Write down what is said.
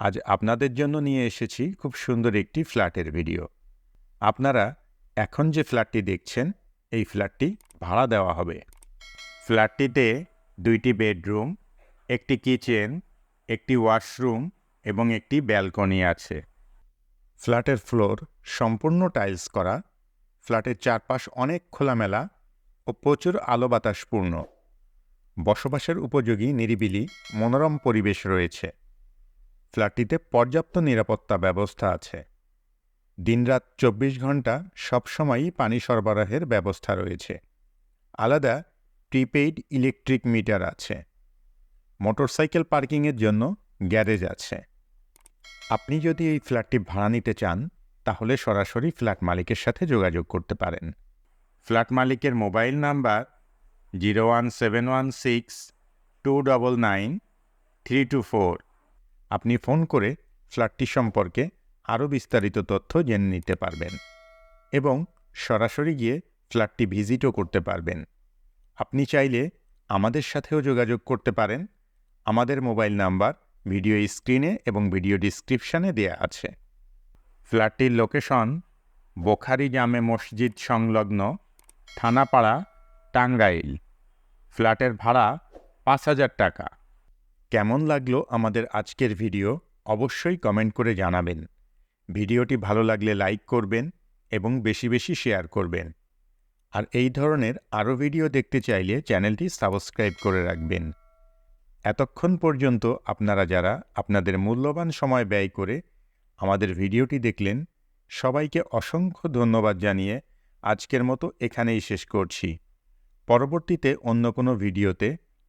আজ আপনাদের জন্য নিয়ে এসেছি খুব সুন্দর একটি ফ্ল্যাটের ভিডিও। আপনারা এখন যে ফ্ল্যাটটি দেখছেন, এই ফ্ল্যাটটি ভাড়া দেওয়া হবে। ফ্ল্যাটটিতে দুইটি বেডরুম, একটি কিচেন, একটি ওয়াশরুম এবং একটি ব্যালকনি আছে। ফ্ল্যাটের ফ্লোর সম্পূর্ণ টাইলস করা। ফ্ল্যাটের চারপাশ অনেক খোলামেলা ও প্রচুর আলো বাতাসপূর্ণ বসবাসের উপযোগী নিরিবিলি মনোরম পরিবেশ রয়েছে। ফ্ল্যাটটিতে পর্যাপ্ত নিরাপত্তা ব্যবস্থা আছে। দিনরাত চব্বিশ ঘণ্টা সবসময়ই পানি সরবরাহের ব্যবস্থা রয়েছে। আলাদা প্রিপেইড ইলেকট্রিক মিটার আছে। মোটরসাইকেল পার্কিংয়ের জন্য গ্যারেজ আছে। আপনি যদি এই ফ্ল্যাটটি ভাড়া নিতে চান, তাহলে সরাসরি ফ্ল্যাট মালিকের সাথে যোগাযোগ করতে পারেন। ফ্ল্যাট মালিকের mobile number zero one seven one six two double nine three two four. আপনি ফোন করে ফ্ল্যাটটি সম্পর্কে আরও বিস্তারিত তথ্য জেনে নিতে পারবেন এবং সরাসরি গিয়ে ফ্ল্যাটটি ভিজিটও করতে পারবেন। আপনি চাইলে আমাদের সাথেও যোগাযোগ করতে পারেন। আমাদের মোবাইল নাম্বার ভিডিও স্ক্রিনে এবং ভিডিও ডিসক্রিপশানে দেয়া আছে। ফ্ল্যাটটির লোকেশন বোখারি জামে মসজিদ সংলগ্ন থানাপাড়া টাঙ্গাইল। ফ্ল্যাটের ভাড়া পাঁচ হাজার টাকা। কেমন লাগল আমাদের আজকের ভিডিও অবশ্যই কমেন্ট করে জানাবেন। ভিডিওটি ভালো লাগলে লাইক করবেন এবং বেশি বেশি শেয়ার করবেন। আর এই ধরনের আরও ভিডিও দেখতে চাইলে চ্যানেলটি সাবস্ক্রাইব করে রাখবেন। এতক্ষণ পর্যন্ত আপনারা যারা আপনাদের মূল্যবান সময় ব্যয় করে আমাদের ভিডিওটি দেখলেন, সবাইকে অসংখ্য ধন্যবাদ জানিয়ে আজকের মতো এখানেই শেষ করছি। পরবর্তীতে অন্য কোনো ভিডিওতে